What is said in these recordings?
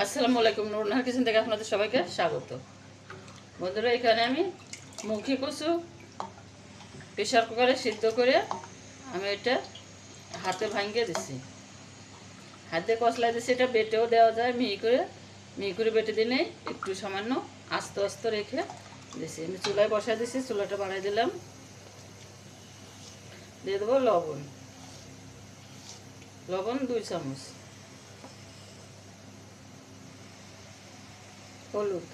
আসসালামু আলাইকুম নুরনাহার কিচেন থেকে আপনাদের সবাইকে স্বাগত। বন্ধুরা, এখানে আমি মুখি কচু প্রেশার কুকারে সিদ্ধ করে আমি এটা হাতে ভাঙিয়ে দিছি। হাতে কষলাই দিছি, এটা বেটেও দেওয়া যায়, মিহি করে মিহি করে বেটে দিলে একটু সামান্য আস্তে আস্তে রেখে দিছি। আমি চুলায় বসাই দিছি, চুলাটা বাড়াই দিলাম। দিয়ে দেবো লবণ। লবণ দুই চামচ। হলুদ।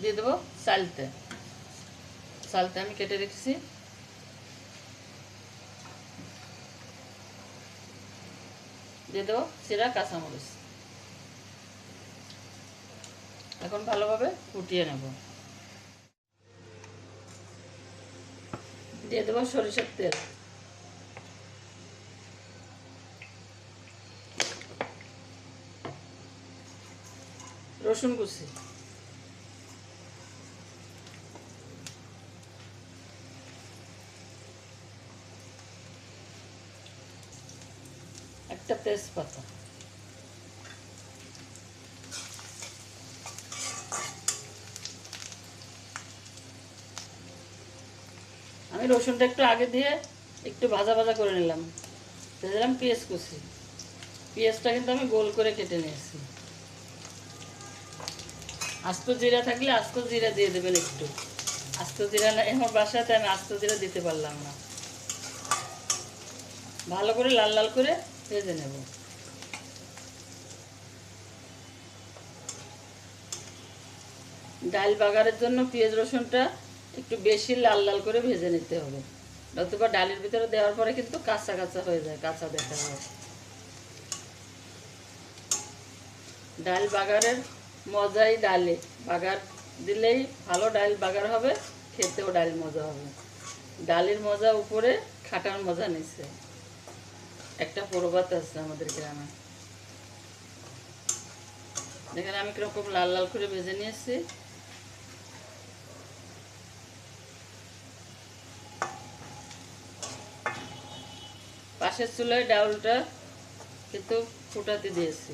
দিয়ে দেবো সালতে। সালতে আমি কেটে রেখেছি। দিয়ে দেবো চিরা কাঁচামরিচ। এখন ভালোভাবে ফুটিয়ে নেব। দিয়ে দেবো সরিষার তেল। রসুন কুচি। একটা তেজপাতা। রসুনটা একটু আগে দিয়ে একটু ভাজা ভাজা করে নিলাম। দিয়ে দিলাম পেঁয়াজ কুচি। পেঁয়াজটা কিন্তু আমি গোল করে কেটে নিয়েছি। আস্ত জিরা থাকলে আস্ত জিরা দিয়ে দেবেন একটু। আস্ত জিরা না, আমার বাসাতে আমি আস্ত জিরা দিতে পারলাম না। ভালো করে লাল লাল করে ভেজে নেব। ডাল বাগারের জন্য পেঁয়াজ রসুনটা একটু বেশি লাল লাল করে ভেজে নিতে হবে। নতুবা ডালের ভিতরে দেওয়ার পরে কিন্তু কাঁচা কাঁচা হয়ে যায়, কাঁচা দেখা হয় ডাল বাগারের মজাই ডালে। বাগার দিলেই ভালো ডাল বাগার হবে, খেতেও ডাল মজা হবে। ডালের মজা উপরে খাটার মজা নিচ্ছে একটা প্রবাদ আছে আমাদের গ্রামে। দেখেন আমি কীরকম লাল লাল করে ভেজে নিয়েছি। পাশের চুলায় ডাউলটা কিন্তু ফুটাতে দিয়েছি।